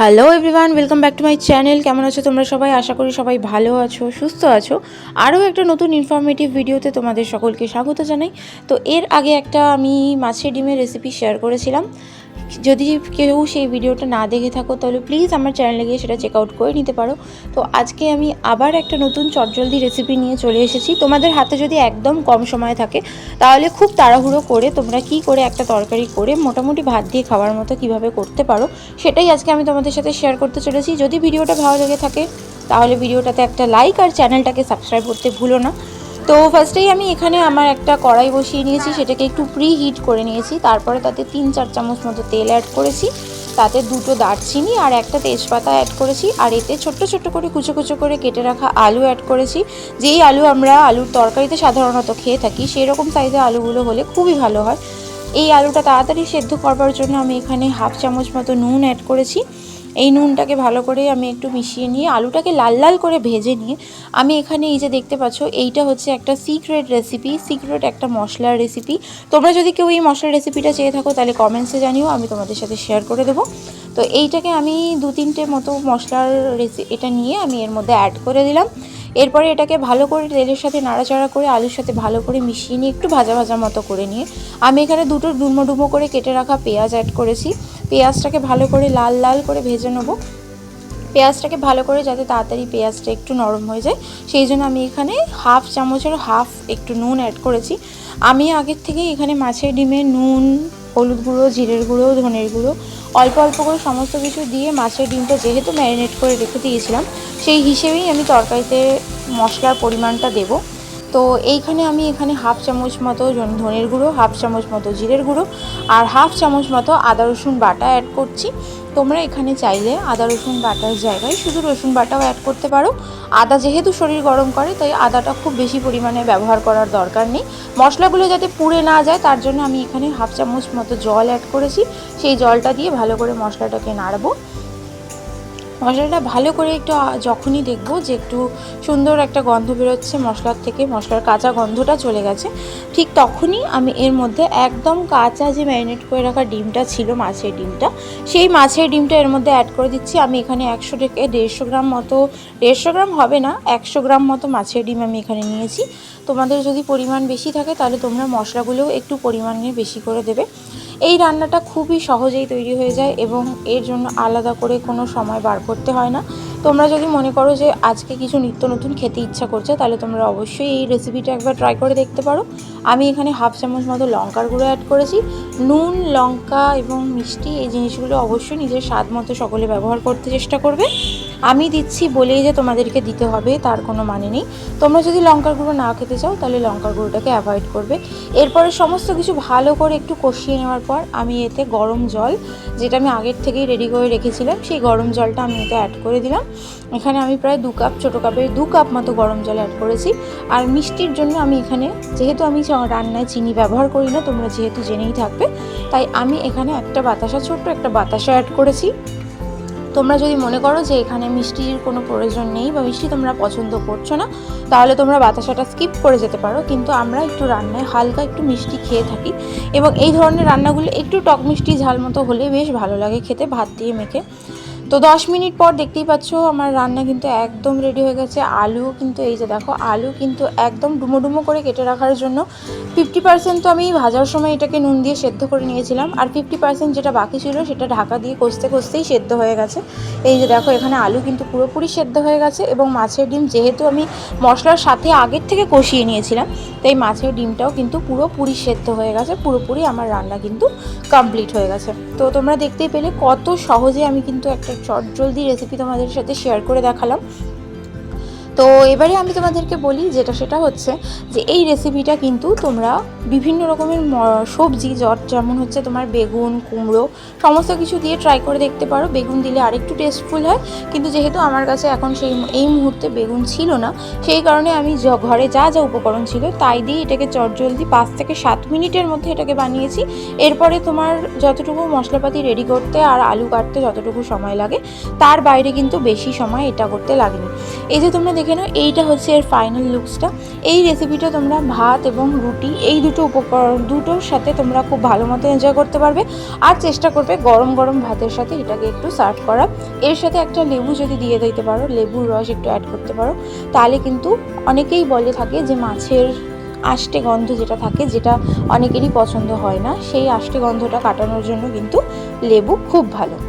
Hello everyone welcome back to my channel কেমন আছো তোমরা সবাই? আশা করি সবাই ভালো আছো, সুস্থ আছো। আরও একটা নতুন ইনফরমেটিভ ভিডিওতে তোমাদের সকলকে স্বাগত জানাই। তো এর আগে একটা আমি মাছের ডিমের রেসিপি শেয়ার করেছিলাম। যদি কেউ সেই ভিডিওটা না দেখে থাকো, তাহলে প্লিজ আমার চ্যানেলে গিয়ে সেটা চেক আউট করে নিতে পারো। তো আজকে আমি আবার একটা নতুন চটজলদি রেসিপি নিয়ে চলে এসেছি। তোমাদের হাতে যদি একদম কম সময় থাকে, তাহলে খুব তাড়াহুড়ো করে তোমরা কি করে একটা তরকারি করে মোটামুটি ভাত দিয়ে খাওয়ার মতো কীভাবে করতে পারো, সেটাই আজকে আমি তোমাদের সাথে শেয়ার করতে চলেছি। যদি ভিডিওটা ভালো লেগে থাকে, তাহলে ভিডিওটাতে একটা লাইক আর চ্যানেলটাকে সাবস্ক্রাইব করতে ভুলো না। তো ফার্স্টেই আমি এখানে আমার একটা কড়াই বসিয়ে নিয়েছি, সেটাকে একটু প্রি হিট করে নিয়েছি। তারপরে তাতে তিন চার চামচ মতো তেল অ্যাড করেছি। তাতে দুটো দারচিনি আর একটা তেজপাতা অ্যাড করেছি। আর এতে ছোট্ট ছোট্ট করে কুচো কুচো করে কেটে রাখা আলু অ্যাড করেছি। যেই আলু আমরা আলুর তরকারিতে সাধারণত খেয়ে থাকি, সেরকম সাইজের আলুগুলো হলে খুবই ভালো হয়। এই আলুটা তাড়াতাড়ি সেদ্ধ করবার জন্য আমি এখানে হাফ চামচ মতো নুন অ্যাড করেছি। এই নুনটাকে ভালো করে আমি একটু মিশিয়ে নিয়ে আলুটাকে লাল লাল করে ভেজে নিয়ে আমি এখানে এই যে দেখতে পাচ্ছ, এইটা হচ্ছে একটা সিক্রেট রেসিপি সিক্রেট একটা মশলার রেসিপি তোমরা যদি কেউ এই মশলার রেসিপিটা চেয়ে থাকো, তাহলে কমেন্টসে জানিও, আমি তোমাদের সাথে শেয়ার করে দেবো। তো এইটাকে আমি দু তিনটে মতো মশলার রেসি এটা নিয়ে আমি এর মধ্যে অ্যাড করে দিলাম। এরপরে এটাকে ভালো করে তেলের সাথে নাড়াচাড়া করে আলুর সাথে ভালো করে মিশিয়ে নিয়ে একটু ভাজা ভাজা মতো করে নিয়ে, আমি এখানে দুটো ডুমো ডুমো করে কেটে রাখা পেঁয়াজ অ্যাড করেছি। পেঁয়াজটাকে ভালো করে লাল লাল করে ভেজে নেব। পেঁয়াজটাকে ভালো করে যাতে তাড়াতাড়ি পেঁয়াজটা একটু নরম হয়ে যায়। সেই জন্য আমি এখানে হাফ চামচের হাফ একটু নুন অ্যাড করেছি। আমি আগের থেকে এখানে মাছের ডিমে নুন, হলুদ গুঁড়ো, জিরের গুঁড়ো, ধনের গুঁড়ো, অল্প অল্প করে সমস্ত কিছু দিয়ে মাছের ডিমটা যেহেতু ম্যারিনেট করে রেখে দিয়েছিলাম, সেই হিসেবেই আমি তরকারিতে মশলার পরিমাণটা দেবো। তো এইখানে আমি এখানে হাফ চামচ মতো ধনের গুঁড়ো, হাফ চামচ মতো জিরের গুঁড়ো আর হাফ চামচ মতো আদা, রসুন বাটা অ্যাড করছি। তোমরা এখানে চাইলে আদা, রসুন বাটার জায়গায় শুধু রসুন বাটাও অ্যাড করতে পারো। আদা যেহেতু শরীর গরম করে, তাই আদাটা খুব বেশি পরিমাণে ব্যবহার করার দরকার নেই। মশলাগুলো যাতে পুড়ে না যায়, তার জন্য আমি এখানে হাফ চামচ মতো জল অ্যাড করেছি। সেই জলটা দিয়ে ভালো করে মশলাটাকে নাড়বো। মশলাটা ভালো করে একটু যখনই দেখব যে একটু সুন্দর একটা গন্ধ বেরোচ্ছে মশলার থেকে, মশলার কাঁচা গন্ধটা চলে গেছে, ঠিক তখনই আমি এর মধ্যে একদম কাঁচা যে ম্যারিনেট করে রাখা ডিমটা ছিল, মাছের ডিমটা, সেই মাছের ডিমটা এর মধ্যে অ্যাড করে দিচ্ছি। আমি এখানে একশো থেকে দেড়শো গ্রাম মতো, দেড়শো গ্রাম হবে না, একশো গ্রাম মতো মাছের ডিম আমি এখানে নিয়েছি। তোমাদের যদি পরিমাণ বেশি থাকে তাহলে তোমরা মশলাগুলোও একটু পরিমাণে বেশি করে দেবে। এই রান্নাটা খুবই সহজেই তৈরি হয়ে যায় এবং এর জন্য আলাদা করে কোনো সময় বার করতে হয় না। তোমরা যদি মনে করো যে আজকে কিছু নিত্য নতুন খেতে ইচ্ছা করছে, তাহলে তোমরা অবশ্যই এই রেসিপিটা একবার ট্রাই করে দেখতে পারো। আমি এখানে হাফ চামচ মতো লঙ্কার গুঁড়ো অ্যাড করেছি। নুন, লঙ্কা এবং মিষ্টি এই জিনিসগুলো অবশ্যই নিজের স্বাদ মতো সকলে ব্যবহার করতে চেষ্টা করবে। আমি দিচ্ছি বলেই যে তোমাদেরকে দিতে হবে, তার কোনো মানে নেই। তোমরা যদি লঙ্কার গুঁড়ো না খেতে চাও, তাহলে লঙ্কার গুঁড়োটাকে অ্যাভয়েড করবে। এরপরে সমস্ত কিছু ভালো করে একটু কষিয়ে নেওয়ার পর আমি এতে গরম জল, যেটা আমি আগের থেকেই রেডি করে রেখেছিলাম, সেই গরম জলটা আমি এতে অ্যাড করে দিলাম। এখানে আমি প্রায় দু কাপ, ছোটো কাপের দু কাপ মতো গরম জল অ্যাড করেছি। আর মিষ্টির জন্য আমি এখানে, যেহেতু আমি রান্নায় চিনি ব্যবহার করি না, তোমরা যেহেতু জেনেই থাকবে, তাই আমি এখানে একটা বাতাসা, ছোট্ট একটা বাতাসা অ্যাড করেছি। তোমরা যদি মনে করো যে এখানে মিষ্টির কোনো প্রয়োজন নেই বা মিষ্টি তোমরা পছন্দ করছ না, তাহলে তোমরা বাতাসাটা স্কিপ করে যেতে পারো। কিন্তু আমরা একটু রান্নায় হালকা একটু মিষ্টি খেয়ে থাকি এবং এই ধরনের রান্নাগুলো একটু টক মিষ্টি ঝাল মতো হলে বেশ ভালো লাগে খেতে, ভাত দিয়ে মেখে। তো দশ মিনিট পর দেখতেই পাচ্ছ আমার রান্না কিন্তু একদম রেডি হয়ে গেছে। আলুও কিন্তু এই যে দেখো, আলু কিন্তু একদম ডুমো ডুমো করে কেটে রাখার জন্য ফিফটি পার্সেন্ট তো আমি ভাজার সময় এটাকে নুন দিয়ে সেদ্ধ করে নিয়েছিলাম আর ফিফটি পার্সেন্ট যেটা বাকি ছিল সেটা ঢাকা দিয়ে কষতে কষতেই সেদ্ধ হয়ে গেছে। এই যে দেখো, এখানে আলু কিন্তু পুরোপুরি সেদ্ধ হয়ে গেছে এবং মাছের ডিম যেহেতু আমি মশলার সাথে আগের থেকে কষিয়ে নিয়েছিলাম, তাই মাছের ডিমটাও কিন্তু পুরোপুরি সেদ্ধ হয়ে গেছে, পুরোপুরি আমার রান্না কিন্তু কমপ্লিট হয়ে গেছে। তো তোমরা দেখতেই পেলে কত সহজে আমি কিন্তু একটা চটজলদি রেসিপি তোমাদের সাথে শেয়ার করে দেখালাম। তো এবারে আমি তোমাদেরকে বলি যেটা সেটা হচ্ছে যে এই রেসিপিটা কিন্তু তোমরা বিভিন্ন রকমের সবজি জট যেমন হচ্ছে তোমার বেগুন, কুমড়ো, সমস্ত কিছু দিয়ে ট্রাই করে দেখতে পারো। বেগুন দিলে আরেকটু টেস্টফুল হয়। কিন্তু যেহেতু আমার কাছে এখন সেই এই মুহূর্তে বেগুন ছিল না, সেই কারণে আমি ঘরে যা যা উপকরণ ছিল তাই দিয়ে এটাকে চটজলদি পাঁচ থেকে সাত মিনিটের মধ্যে এটাকে বানিয়েছি। এরপরে তোমার যতটুকু মশলাপাতি রেডি করতে আর আলু কাটতে যতটুকু সময় লাগে, তার বাইরে কিন্তু বেশি সময় এটা করতে লাগেনি। এই যে তোমরা দেখে নাও এইটা হচ্ছে এর ফাইনাল লুকসটা এই রেসিপিটা তোমরা ভাত এবং রুটি, এই দুটো উপকরণ, দুটোর সাথে তোমরা খুব ভালো মতো এনজয় করতে পারবে। আর চেষ্টা করবে গরম গরম ভাতের সাথে এটাকে একটু সার্ভ করা। এর সাথে একটা লেবু যদি দিয়ে দিতে পারো, লেবুর রস একটু অ্যাড করতে পারো, তাহলে কিন্তু অনেকেই বলে থাকে যে মাছের আষ্টে গন্ধ যেটা থাকে, যেটা অনেকেরই পছন্দ হয় না, সেই আষ্টে গন্ধটা কাটানোর জন্য কিন্তু লেবু খুব ভালো।